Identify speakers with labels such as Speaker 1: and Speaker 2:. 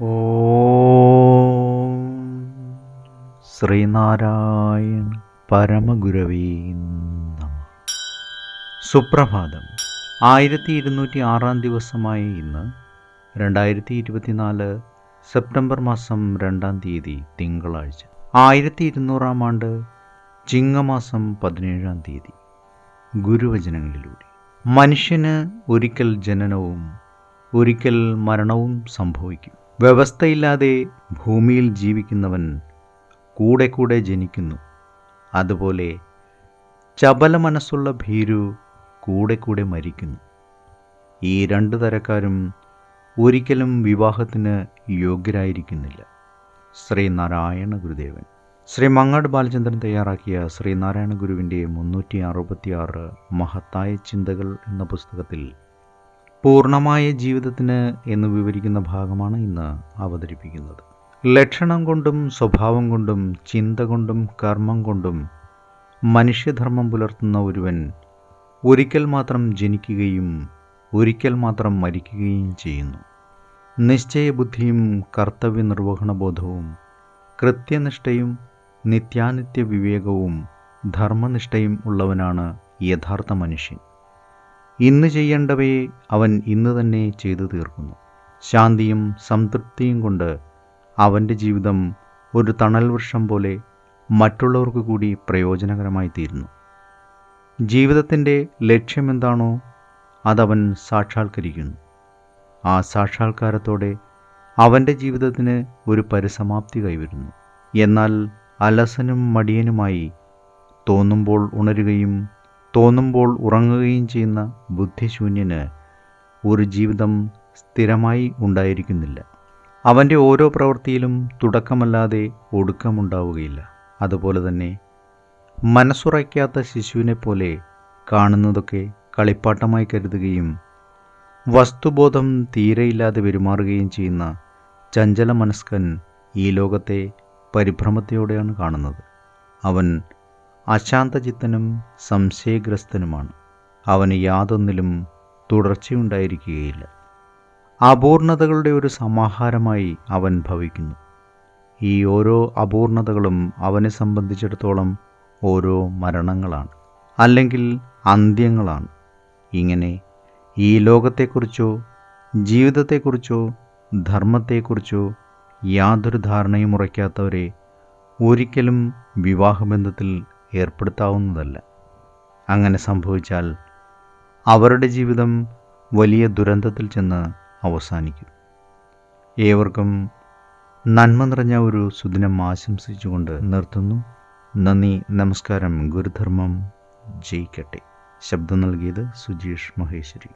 Speaker 1: ഓം ശ്രീനാരായണ പരമഗുരവേ നമ. സുപ്രഭാതം. ആയിരത്തി ഇരുന്നൂറ്റി ആറാം ദിവസമായ ഇന്ന് രണ്ടായിരത്തി ഇരുപത്തിനാല് സെപ്റ്റംബർ മാസം രണ്ടാം തീയതി തിങ്കളാഴ്ച. ആയിരത്തി ഇരുന്നൂറാം ആണ്ട് ചിങ്ങമാസം പതിനേഴാം തീയതി. ഗുരുവചനങ്ങളിലൂടെ. മനുഷ്യന് ഒരിക്കൽ ജനനവും ഒരിക്കൽ മരണവും സംഭവിക്കും. വ്യവസ്ഥയില്ലാതെ ഭൂമിയിൽ ജീവിക്കുന്നവൻ കൂടെ കൂടെ ജനിക്കുന്നു. അതുപോലെ ചപല മനസ്സുള്ള ഭീരു കൂടെ കൂടെ മരിക്കുന്നു. ഈ രണ്ടു തരക്കാരും ഒരിക്കലും വിവാഹത്തിന് യോഗ്യരായിരിക്കുന്നില്ല. ശ്രീനാരായണ ഗുരുദേവൻ. ശ്രീ മങ്ങാട് ബാലചന്ദ്രൻ തയ്യാറാക്കിയ ശ്രീനാരായണ ഗുരുവിന്റെ മുന്നൂറ്റി അറുപത്തിയാറ് മഹത്തായ ചിന്തകൾ എന്ന പുസ്തകത്തിൽ പൂർണമായ ജീവിതത്തിന് എന്ന് വിവരിക്കുന്ന ഭാഗമാണ് ഇന്ന് അവതരിപ്പിക്കുന്നത്. ലക്ഷണം കൊണ്ടും സ്വഭാവം കൊണ്ടും ചിന്ത കൊണ്ടും കർമ്മം കൊണ്ടും മനുഷ്യധർമ്മം പുലർത്തുന്ന ഒരുവൻ ഒരിക്കൽ മാത്രം ജനിക്കുകയും ഒരിക്കൽ മാത്രം മരിക്കുകയും ചെയ്യുന്നു. നിശ്ചയബുദ്ധിയും കർത്തവ്യ നിർവഹണബോധവും കൃത്യനിഷ്ഠയും നിത്യാനിത്യ വിവേകവും ധർമ്മനിഷ്ഠയും ഉള്ളവനാണ് യഥാർത്ഥ മനുഷ്യൻ. ഇന്ന് ചെയ്യേണ്ടവയെ അവൻ ഇന്ന് തന്നെ ചെയ്തു തീർക്കുന്നു. ശാന്തിയും സംതൃപ്തിയും കൊണ്ട് അവന്റെ ജീവിതം ഒരു തണൽ വൃക്ഷം പോലെ മറ്റുള്ളവർക്ക് കൂടി പ്രയോജനകരമായി തീരുന്നു. ജീവിതത്തിന്റെ ലക്ഷ്യമെന്താണോ അതവൻ സാക്ഷാത്കരിക്കുന്നു. ആ സാക്ഷാത്കാരത്തോടെ അവന്റെ ജീവിതത്തിന് ഒരു പരിസമാപ്തി കൈവരുന്നു. എന്നാൽ അലസനും മടിയനുമായി തോന്നുമ്പോൾ ഉണരുകയും തോന്നുമ്പോൾ ഉറങ്ങുകയും ചെയ്യുന്ന ബുദ്ധിശൂന്യന് ഒരു ജീവിതം സ്ഥിരമായി ഉണ്ടായിരിക്കുന്നില്ല. അവന്റെ ഓരോ പ്രവൃത്തിയിലും തുടക്കമല്ലാതെ ഒടുക്കമുണ്ടാവുകയില്ല. അതുപോലെ തന്നെ മനസ്സുറയ്ക്കാത്ത ശിശുവിനെ പോലെ കാണുന്നതൊക്കെ കളിപ്പാട്ടമായി കരുതുകയും വസ്തുബോധം തീരെയില്ലാതെ പെരുമാറുകയും ചെയ്യുന്ന ചഞ്ചല മനസ്കൻ ഈ ലോകത്തെ പരിഭ്രമത്തോടെയാണ് കാണുന്നത്. അവൻ അശാന്തചിത്തനും സംശയഗ്രസ്തനുമാണ്. അവന് യാതൊന്നിലും തുടർച്ചയുണ്ടായിരിക്കുകയില്ല. അപൂർണതകളുടെ ഒരു സമാഹാരമായി അവൻ ഭവിക്കുന്നു. ഈ ഓരോ അപൂർണതകളും അവനെ സംബന്ധിച്ചിടത്തോളം ഓരോ മരണങ്ങളാണ് അല്ലെങ്കിൽ അന്ത്യങ്ങളാണ്. ഇങ്ങനെ ഈ ലോകത്തെക്കുറിച്ചോ ജീവിതത്തെക്കുറിച്ചോ ധർമ്മത്തെക്കുറിച്ചോ യാതൊരു ധാരണയും ഉറയ്ക്കാത്തവരെ ഒരിക്കലും വിവാഹബന്ധത്തിൽ ഏർപ്പെടുത്താവുന്നതല്ല. അങ്ങനെ സംഭവിച്ചാൽ അവരുടെ ജീവിതം വലിയ ദുരന്തത്തിൽ ചെന്ന് അവസാനിക്കും. ഏവർക്കും നന്മ നിറഞ്ഞ ഒരു സുദിനം ആശംസിച്ചുകൊണ്ട് നിർത്തുന്നു. നന്ദി നമസ്കാരം ഗുരുധർമ്മം ജയിക്കട്ടെ. ശബ്ദം നൽകിയത് സുജീഷ് മഹേശ്വരി.